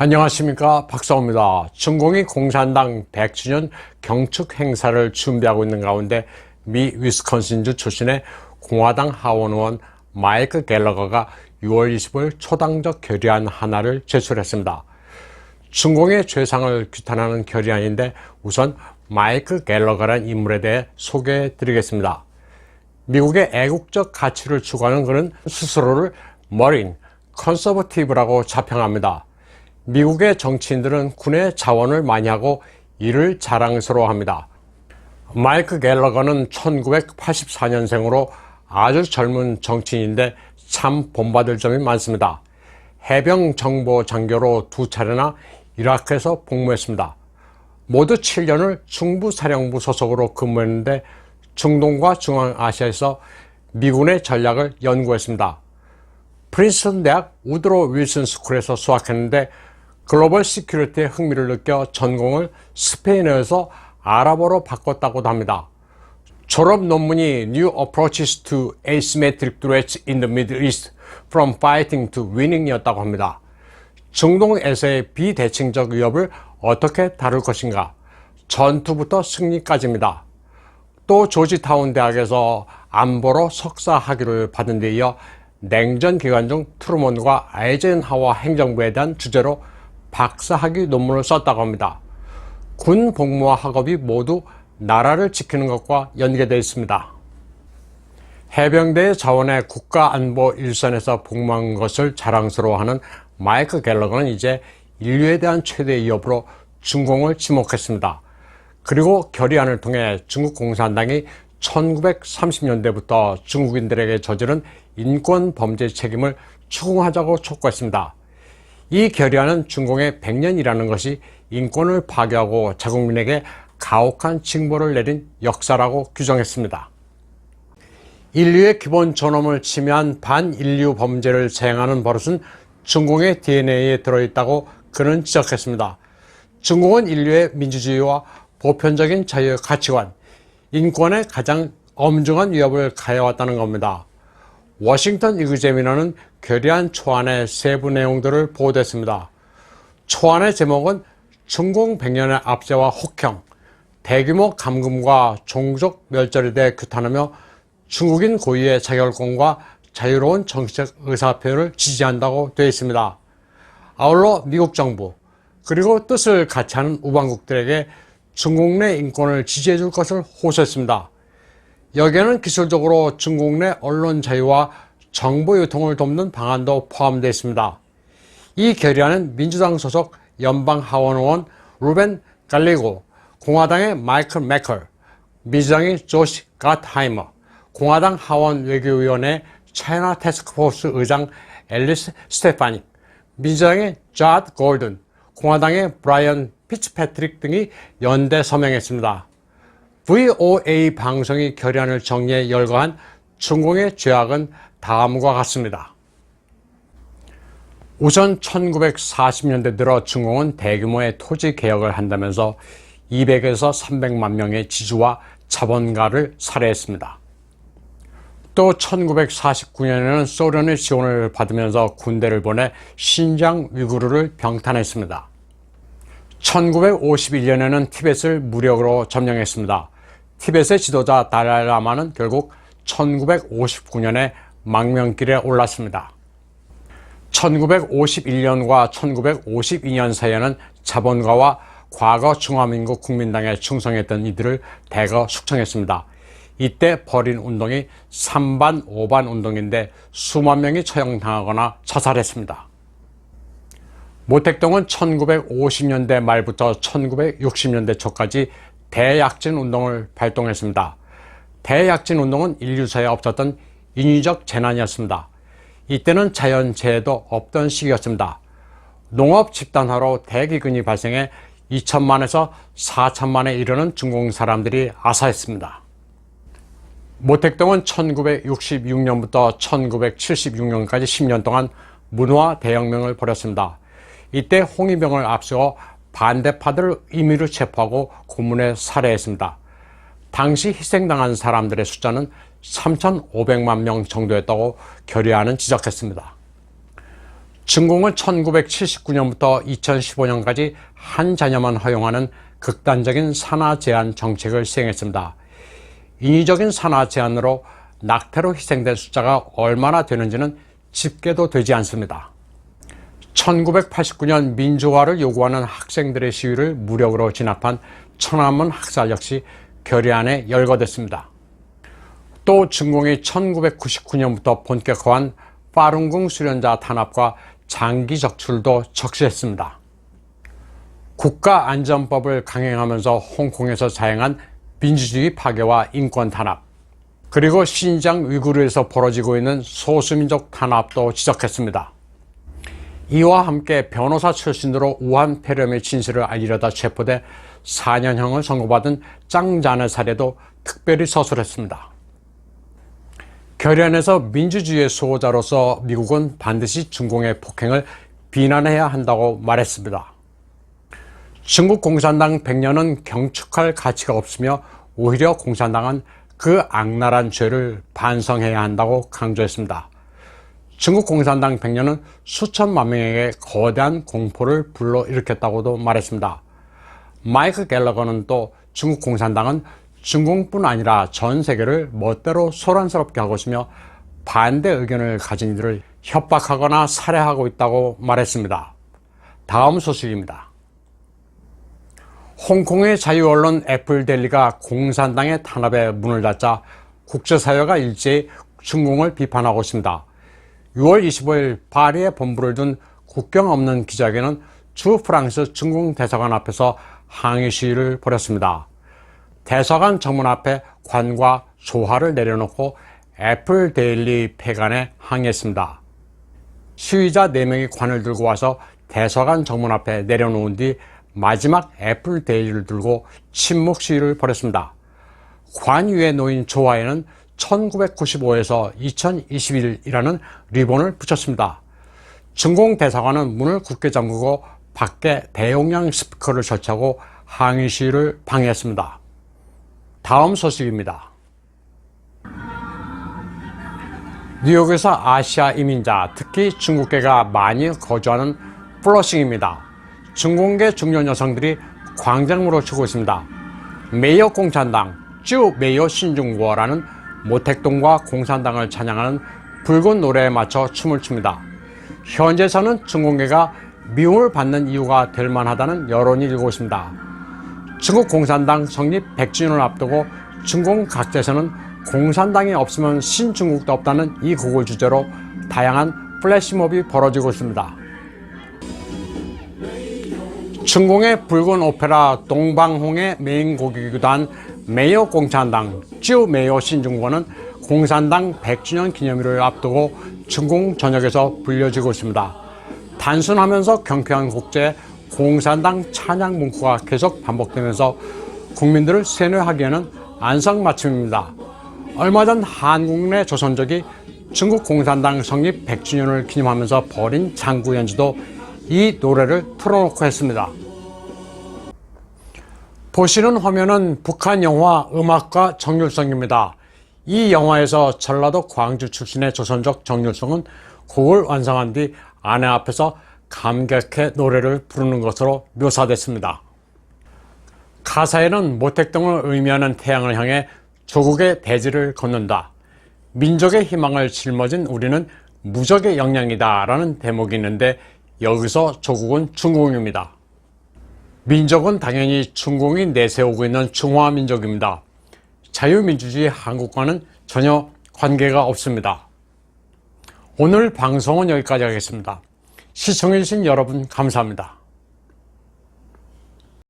안녕하십니까 박사호입니다. 중공이 공산당 100주년 경축 행사를 준비하고 있는 가운데 미 위스콘신주 출신의 공화당 하원 의원 마이크 갤러거가 6월 20일 초당적 결의안 하나를 제출했습니다. 중공의 죄상을 규탄하는 결의안인데 우선 마이크 갤러거란 인물에 대해 소개해 드리겠습니다. 미국의 애국적 가치를 추구하는 그는 스스로를 머린, 컨서버티브라고 자평합니다. 미국의 정치인들은 군의 자원을 많이 하고 이를 자랑스러워합니다. 마이크 갤러거는 1984년생으로 아주 젊은 정치인인데 참 본받을 점이 많습니다. 해병 정보 장교로 두 차례나 이라크에서 복무했습니다. 모두 7년을 중부사령부 소속으로 근무했는데 중동과 중앙아시아에서 미군의 전략을 연구했습니다. 프린스턴 대학 우드로 윌슨 스쿨에서 수학했는데 글로벌 시큐리티에 흥미를 느껴 전공을 스페인어에서 아랍어로 바꿨다고도 합니다. 졸업 논문이 New Approaches to Asymmetric Threats in the Middle East From Fighting to Winning이었다고 합니다. 중동에서의 비대칭적 위협을 어떻게 다룰 것인가? 전투부터 승리까지입니다. 또 조지타운 대학에서 안보로 석사 학위를 받은 데 이어 냉전 기간 중 트루먼과 아이젠하워 행정부에 대한 주제로 박사학위 논문을 썼다고 합니다. 군 복무와 학업이 모두 나라를 지키는 것과 연계되어 있습니다. 해병대 자원의 국가 안보 일선에서 복무한 것을 자랑스러워하는 마이크 갤러거는 이제 인류에 대한 최대 위협으로 중공을 지목했습니다. 그리고 결의안을 통해 중국 공산당이 1930년대부터 중국인들에게 저지른 인권 범죄 책임을 추궁하자고 촉구했습니다. 이 결의안은 중공의 100년이라는 것이 인권을 파괴하고 자국민에게 가혹한 징벌을 내린 역사라고 규정했습니다. 인류의 기본 존엄을 침해한 반인류 범죄를 재행하는 버릇은 중공의 DNA에 들어있다고 그는 지적했습니다. 중공은 인류의 민주주의와 보편적인 자유의 가치관, 인권에 가장 엄중한 위협을 가해왔다는 겁니다. 워싱턴 이그제미너는 결의안 초안의 세부 내용들을 보도했습니다. 초안의 제목은 중공 100년의 압제와 혹형, 대규모 감금과 종족 멸절에 대해 규탄하며 중국인 고유의 자결권과 자유로운 정치적 의사표현을 지지한다고 되어 있습니다. 아울러 미국 정부 그리고 뜻을 같이 하는 우방국들에게 중국 내 인권을 지지해 줄 것을 호소했습니다. 여기에는 기술적으로 중국 내 언론 자유와 정보 유통을 돕는 방안도 포함되어 있습니다. 이 결의안은 민주당 소속 연방 하원 의원 루벤 갈리고, 공화당의 마이클 맥컬, 민주당의 조시 갓하이머, 공화당 하원 외교위원회 차이나 테스크포스 의장 앨리스 스테파닉, 민주당의 자드 골든, 공화당의 브라이언 피츠패트릭 등이 연대 서명했습니다. VOA 방송이 결의안을 정리해 열거한 중공의 죄악은 다음과 같습니다. 우선 1940년대 들어 중공은 대규모의 토지 개혁을 한다면서 200에서 300만 명의 지주와 자본가를 살해했습니다. 또 1949년에는 소련의 지원을 받으면서 군대를 보내 신장 위구르를 병탄했습니다. 1951년에는 티벳을 무력으로 점령했습니다. 티벳의 지도자 달라라마는 결국 1959년에 망명길에 올랐습니다. 1951년과 1952년 사이에는 자본가와 과거 중화민국 국민당에 충성했던 이들을 대거 숙청했습니다. 이때 벌인 운동이 3반, 5반 운동인데 수만 명이 처형당하거나 자살했습니다. 모택동은 1950년대 말부터 1960년대 초까지 대약진 운동을 발동했습니다. 대약진 운동은 인류사에 없었던 인위적 재난이었습니다. 이때는 자연재해도 없던 시기였습니다. 농업 집단화로 대기근이 발생해 2천만에서 4천만에 이르는 중공 사람들이 아사했습니다. 모택동은 1966년부터 1976년까지 10년 동안 문화 대혁명을 벌였습니다. 이때 홍위병을 앞세워 반대파들을 임의로 체포하고 고문에 살해했습니다. 당시 희생당한 사람들의 숫자는 3,500만 명 정도였다고 결의안은 지적했습니다. 중공은 1979년부터 2015년까지 한 자녀만 허용하는 극단적인 산하 제한 정책을 시행했습니다. 인위적인 산하 제한으로 낙태로 희생된 숫자가 얼마나 되는지는 집계도 되지 않습니다. 1989년 민주화를 요구하는 학생들의 시위를 무력으로 진압한 천안문 학살 역시 결의안에 열거됐습니다. 또 중공이 1999년부터 본격화한 빠룬궁 수련자 탄압과 장기 적출도 적시했습니다. 국가안전법을 강행하면서 홍콩에서 자행한 민주주의 파괴와 인권 탄압, 그리고 신장 위구르에서 벌어지고 있는 소수민족 탄압도 지적했습니다. 이와 함께 변호사 출신으로 우한 폐렴의 진실을 알리려다 체포돼 4년형을 선고받은 짱자네 사례도 특별히 서술했습니다. 결연에서 민주주의의 수호자로서 미국은 반드시 중공의 폭행을 비난해야 한다고 말했습니다. 중국 공산당 100년은 경축할 가치가 없으며 오히려 공산당은 그 악랄한 죄를 반성해야 한다고 강조했습니다. 중국 공산당 100년은 수천만 명에게 거대한 공포를 불러일으켰다고도 말했습니다. 마이크 갤러거는 또 중국 공산당은 중국뿐 아니라 전 세계를 멋대로 소란스럽게 하고 있으며 반대 의견을 가진 이들을 협박하거나 살해하고 있다고 말했습니다. 다음 소식입니다. 홍콩의 자유언론 애플델리가 공산당의 탄압에 문을 닫자 국제사회가 일제히 중공을 비판하고 있습니다. 6월 25일 파리에 본부를 둔 국경 없는 기자회견은 주 프랑스 중공 대사관 앞에서 항의 시위를 벌였습니다. 대사관 정문 앞에 관과 조화를 내려놓고 애플 데일리 폐간에 항의했습니다. 시위자 4명이 관을 들고 와서 대사관 정문 앞에 내려놓은 뒤 마지막 애플 데일리를 들고 침묵 시위를 벌였습니다. 관 위에 놓인 조화에는 1995에서 2021이라는 리본을 붙였습니다. 중공 대사관은 문을 굳게 잠그고 밖에 대용량 스피커를 설치하고 항의 시위를 방해했습니다. 다음 소식입니다. 뉴욕에서 아시아 이민자, 특히 중국계가 많이 거주하는 플러싱입니다. 중공계 중년 여성들이 광장으로 추고 있습니다. 메이어 공산당, 쭈 메이어 신중국어라는 모택동과 공산당을 찬양하는 붉은 노래에 맞춰 춤을 춥니다. 현재서는 중공계가 미움을 받는 이유가 될 만하다는 여론이 일고 있습니다. 중국 공산당 성립 100주년을 앞두고 중공 각지에서는 공산당이 없으면 신중국도 없다는 이 곡을 주제로 다양한 플래시몹이 벌어지고 있습니다. 중공의 붉은 오페라 동방홍의 메인 곡이기도 한 메이어 공산당 쭈 메이어 신중국어는 공산당 100주년 기념일을 앞두고 중공 전역에서 불려지고 있습니다. 단순하면서 경쾌한 곡제 공산당 찬양 문구가 계속 반복되면서 국민들을 세뇌하기에는 안성맞춤입니다. 얼마 전 한국 내 조선족이 중국 공산당 성립 100주년을 기념하면서 벌인 장구 연주도 이 노래를 틀어놓고 했습니다. 보시는 화면은 북한 영화 음악가 정율성입니다. 이 영화에서 전라도 광주 출신의 조선족 정율성은 곡을 완성한 뒤 아내 앞에서 감격해 노래를 부르는 것으로 묘사됐습니다. 가사에는 모택동을 의미하는 태양을 향해 조국의 대지를 걷는다. 민족의 희망을 짊어진 우리는 무적의 역량이다. 라는 대목이 있는데 여기서 조국은 중공입니다. 민족은 당연히 중공이 내세우고 있는 중화민족입니다. 자유민주주의 한국과는 전혀 관계가 없습니다. 오늘 방송은 여기까지 하겠습니다. 시청해주신 여러분 감사합니다.